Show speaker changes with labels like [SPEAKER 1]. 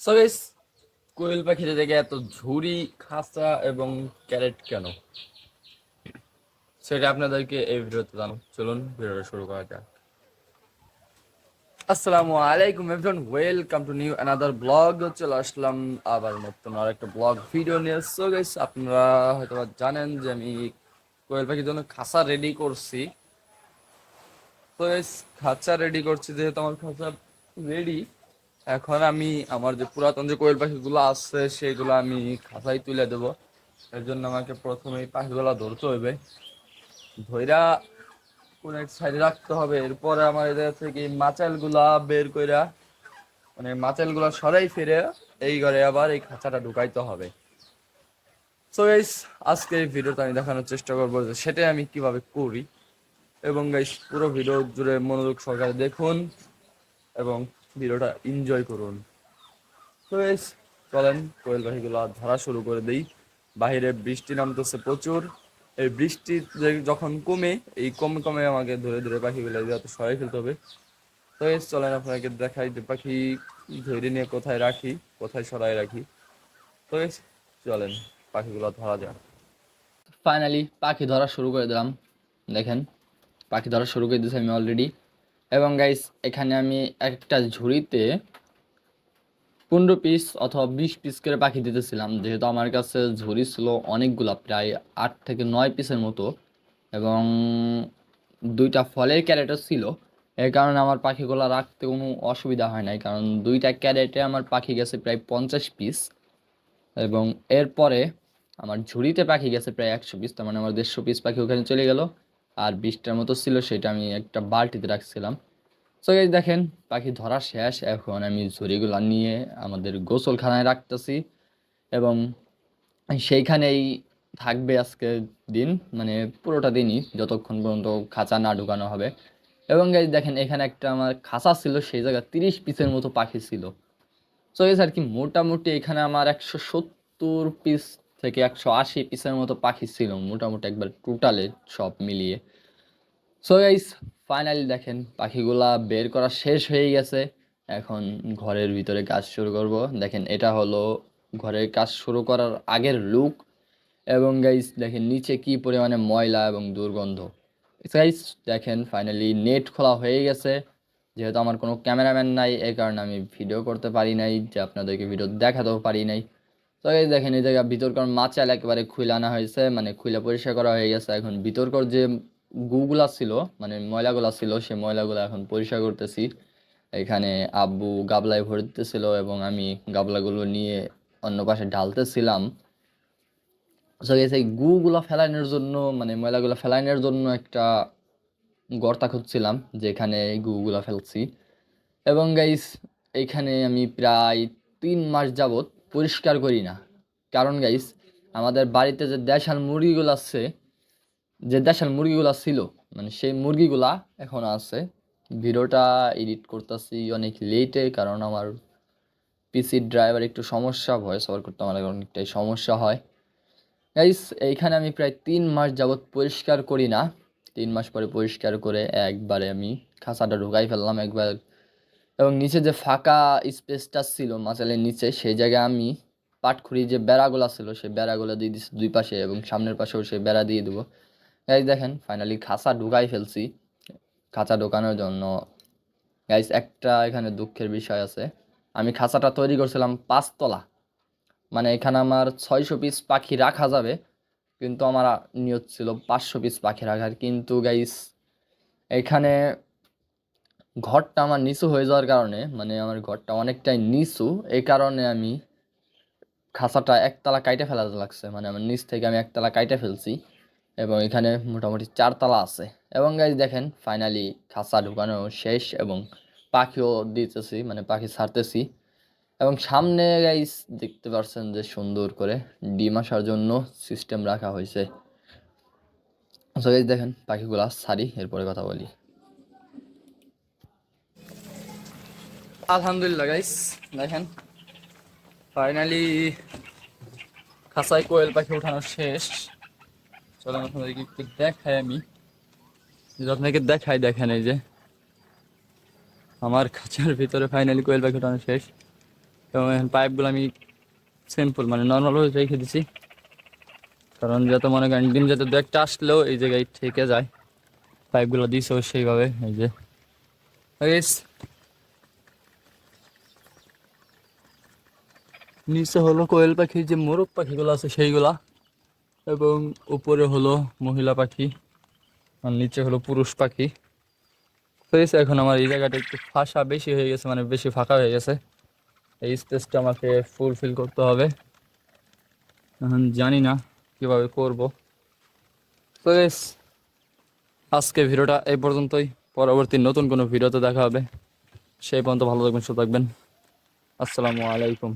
[SPEAKER 1] So guys কোয়েল পাখিতে দেখে এত ঝুড়ি, খাঁচা এবং ক্যারেট কেন? সেটা আপনাদেরকে এই ভিডিওতে জানো চলুন ভিডিওটা শুরু করা যাক। আসসালামু আলাইকুম everyone welcome to new another blog চলে আসলাম আবার নতুন আর একটা ব্লগ ভিডিও নিয়ে। সো গাইস আপনারা হয়তো জানেন যে আমি কোয়েল পাখির জন্য খাঁচা রেডি করছি। তো গাইস খাঁচা রেডি করছি যেহেতু আমার খাঁচা রেডি এখন আমি আমার যে পুরাতন যে কোয়েল পাখিগুলো আছে সেইগুলো আমি খাঁচায় তুলে দেব। এর জন্য আমাকে প্রথমে এই পাখিগুলো ধরতে হবে ধইরা কোন এক সাইডে রাখতে হবে। এরপরে আমার এদের থেকে মাচালগুলা বের কইরা মানে মাচালগুলা সরাই ফিরে এই ঘরে আবার এই খাঁচাটা ঢুকাইতে হবে। সো গাইস আজকে এই ভিডিওটা আমি দেখানোর চেষ্টা করব যে সেটাই আমি কীভাবে করি। এবং গাইস পুরো ভিডিও জুড়ে মনোযোগ সহকারে দেখুন এবং ভিডিওটা এনজয় করুন। তো গাইস চলেন কোয়েল পাখিগুলো ধরা শুরু করে দেই। বাইরে বৃষ্টি নামতেছে প্রচুর। এই বৃষ্টি যখন কমে, এই কমে কমে আমাকে ধরে ধরে পাখিগুলো যাতে সরাই ফেলতে হবে। তো এস চলেন আপনাকে দেখাই যে পাখি ধরে নিয়ে কোথায় রাখি, কোথায় সরাই রাখি। তো এস চলেন পাখিগুলো ধরা যাক। ফাইনালি পাখি ধরা শুরু করে দিলাম। দেখেন, পাখি ধরা শুরু করে দিয়েছি আমি অলরেডি এবং গাইস এখানে আমি একটা ঝুড়িতে পনেরো পিস অথবা বিশ পিস করে পাখি দিতেছিলাম। যেহেতু আমার কাছে ঝুড়ি ছিল অনেকগুলা, প্রায় আট থেকে নয় পিসের মতো এবং দুইটা ফলের ক্যারেটও ছিল। এই কারণে আমার পাখিগুলো রাখতে কোনো অসুবিধা হয় নাই, কারণ দুইটা ক্যারেটে আমার পাখি গেছে প্রায় পঞ্চাশ পিস এবং এরপরে আমার ঝুড়িতে পাখি গেছে প্রায় একশো পিস তার মানে আমার দেড়শো পিস পাখি ওখানে চলে গেল। আর বিশটার মতো ছিল সেটা আমি একটা বালতিতে রাখছিলাম। সো এই দেখেন, পাখি ধরা শেষ। এখন আমি ঝুড়িগুলো নিয়ে আমাদের গোসলখানায় রাখতেছি এবং সেইখানেই থাকবে আজকে দিন মানে পুরোটা দিনই, যতক্ষণ পর্যন্ত খাঁচা না ঢুকানো হবে। এবং এই দেখেন, এখানে একটা আমার খাঁচা ছিল, সেই জায়গায় তিরিশ পিসের মতো পাখি ছিল। সো এই আর কি, মোটামুটি এখানে আমার একশো সত্তর পিস থেকে একশো আশি পিসের মতো পাখি ছিল, মোটামুটি একবার টোটালে সব মিলিয়ে। সো গাইস ফাইনালি দেখেন, পাখিগুলা বের করা শেষ হয়ে গেছে। এখন ঘরের ভিতরে কাজ শুরু করব। দেখেন, এটা হলো ঘরের কাজ শুরু করার আগের লুক এবং গাইস দেখেন, নিচে কি পরিমাণে ময়লা এবং দুর্গন্ধ। গাইস দেখেন ফাইনালি নেট খোলা হয়ে গেছে। যেহেতু আমার কোনো ক্যামেরাম্যান নাই এই কারণে আমি ভিডিও করতে পারি নাই, যে আপনাদেরকে ভিডিও দেখাতেও পারি নাই। তো এই দেখেন, এই জায়গা ভিতরকার মাচাল একেবারে খুলে আনা হয়েছে মানে খুলে পরিষ্কার করা হয়ে গেছে। এখন ভিতরকার যে গুগুলা ছিল মানে ময়লাগুলা ছিল, সে ময়লাগুলো এখন পরিষ্কার করতেছি। এখানে আব্বু গাবলায় ভরতেছিল এবং আমি গাবলাগুলো নিয়ে অন্য পাশে ঢালতেছিলাম। সো এই গুগুলা ফেলানোর জন্য মানে ময়লাগুলো ফেলানোর জন্য একটা গর্তা খুঁজছিলাম, যেখানে গুগুলা ফেলছি। এবং গাইস এইখানে আমি প্রায় তিন মাস যাবত পরিষ্কার করি না। কারণ গাইস আমাদের বাড়িতে যে দেশাল মুরগিগুলো আছে, যে দেশাল মুরগিগুলো ছিল মানে সেই মুরগিগুলা এখন আছে। ভিডিওটা এডিট করতেছি অনেক লেটে কারণ আমার পিসির ড্রাইভার একটু সমস্যা ভয়েস ওভার করতে আমার অনেকটাই সমস্যা হয়। গাইস এইখানে আমি প্রায় তিন মাস যাবৎ পরিষ্কার করি না। তিন মাস পরে পরিষ্কার করে একবারে আমি খাঁচাটা ঢুকাই ফেললাম, একবার এবং নিচে যে ফাঁকা স্পেসটা ছিল মাচালের নিচে, সেই জায়গায় আমি পাটখুরি যে বেড়াগুলো ছিল, সেই বেড়াগুলো দিয়ে দিচ্ছি দুই পাশে এবং সামনের পাশেও সেই বেড়া দিয়ে দেবো। গাইজ দেখেন ফাইনালি খাঁচা ঢুকাই ফেলছি। খাঁচা ঢোকানোর জন্য। গাইজ একটা এখানে দুঃখের বিষয় আছে। আমি খাঁচাটা তৈরি করছিলাম পাঁচতলা। মানে এখানে আমার ছয়শো পিস পাখি রাখা যাবে, কিন্তু আমার নিয়ত ছিল পাঁচশো পিস পাখি রাখার। কিন্তু গাইস এখানে ঘরটা আমার নিচু হয়ে যাওয়ার কারণে মানে আমার ঘরটা অনেকটাই নিচু, এই কারণে আমি খাঁচাটা একতলা কাইটে ফেলাতে লাগছে। মানে আমার নিচ থেকে আমি একতলা কাইটে ফেলছি এবং এখানে মোটামুটি চারতলা আছে। এবং গাইজ দেখেন ফাইনালি খাঁচা ঢুকানো শেষ এবং পাখিও দিতেছি মানে পাখি ছাড়তেছি। এবং সামনে গাইস দেখতে পাচ্ছেন যে সুন্দর করে ডিম আসার জন্য সিস্টেম রাখা হয়েছে। আচ্ছা গাইস দেখেন, পাখিগুলা ছাড়ি, এরপরে কথা বলি। আলহামদুলিল্লাহ গাইস দেখেন ফাইনালি খাঁচায় কোয়েল পাখি উঠানো শেষ। চলেন আপনাদেরকে একটু দেখাই আমি। যদি আপনাকে দেখাই, দেখেন এই যে, আমার খাঁচার ভিতরে ফাইনালি কোয়েল পাখি উঠানো শেষ। এবং এখন পাইপগুলো আমি সিম্পল মানে নর্মালভাবে রেখে দিচ্ছি কারণ যাতে মনে করেন ডিম যাতে দু একটা আসলেও এই জায়গায় থেকে যায়। পাইপগুলো দিয়েছে সেইভাবে, এই যে। নিচে হলো কোয়েল পাখি, যে মোরগ পাখিগুলো আছে সেইগুলা। এবং উপরে হলো মহিলা পাখি, আর নিচে হলো পুরুষ পাখি। এই এখন আমার এই জায়গাটা একটু ফাঁসা বেশি হয়ে গেছে মানে বেশি ফাঁকা হয়ে গেছে। এই স্পেসটা আমাকে ফুলফিল করতে হবে। এখন জানি না কীভাবে করব। তো আজকে ভিডিওটা এই পর্যন্তই। পরবর্তী নতুন কোনো ভিডিওতে দেখা হবে। সেই পর্যন্ত ভালো থাকবেন, সুস্থ থাকবেন। আসসালামু আলাইকুম।